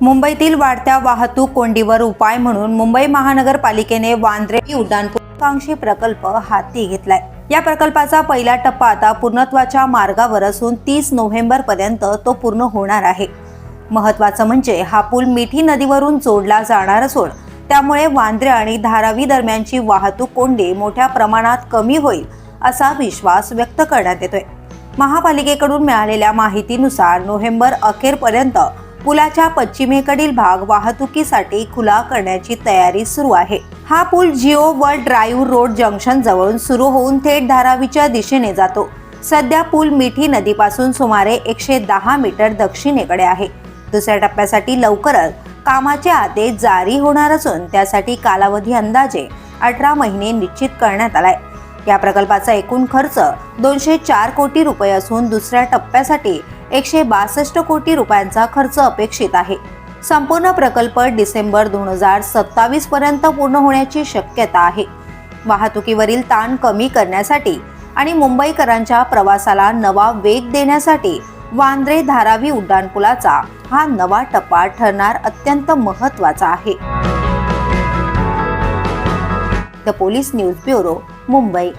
मुंबईतील वाढत्या वाहतूक कोंडीवर उपाय म्हणून मुंबई महानगरपालिकेने वांद्रे उड्डाणपूल प्रकल्प हाती घेतलाय. या प्रकल्पाचा पहिला टप्पा आता पूर्णत्वाच्या मार्गावर असून तीस नोव्हेंबर पर्यंत तो पूर्ण होणार आहे. महत्वाचं म्हणजे हा पूल मिठी नदीवरून जोडला जाणार असून त्यामुळे वांद्रे आणि धारावी दरम्यानची वाहतूक कोंडी मोठ्या प्रमाणात कमी होईल असा विश्वास व्यक्त करण्यात येतोय. महापालिकेकडून मिळालेल्या माहितीनुसार नोव्हेंबर अखेरपर्यंत पुलाच्या पश्चिमेकडील भाग वाहतुकीसाठी खुला करण्याची तयारी सुरू आहे. हा पूल Jio World Drive road junction जवळून सुरू होऊन थेट धारावीच्या दिशेने जातो. सध्या पूल मिठी नदीपासून सुमारे एकशे दहा मीटर दक्षिणेकडे आहे. दुसऱ्या टप्प्यासाठी लवकरच कामाचे आदेश जारी होणार असून त्यासाठी कालावधी अंदाजे अठरा महिने निश्चित करण्यात आलाय. या प्रकल्पाचा एकूण खर्च दोनशे चार कोटी रुपये असून दुसऱ्या टप्प्यासाठी एकशे बासष्ट कोटी रुपयांचा खर्च अपेक्षित आहे. संपूर्ण प्रकल्प डिसेंबर दोन हजार सत्तावीस पर्यंत पूर्ण होण्याची शक्यता आहे. वाहतुकीवरील ताण कमी करण्यासाठी आणि मुंबईकरांच्या प्रवासाला नवा वेग देण्यासाठी वांद्रे धारावी उड्डाणपुलाचा हा नवा टप्पा ठरणार अत्यंत महत्त्वाचा आहे. The police news bureau Mumbai.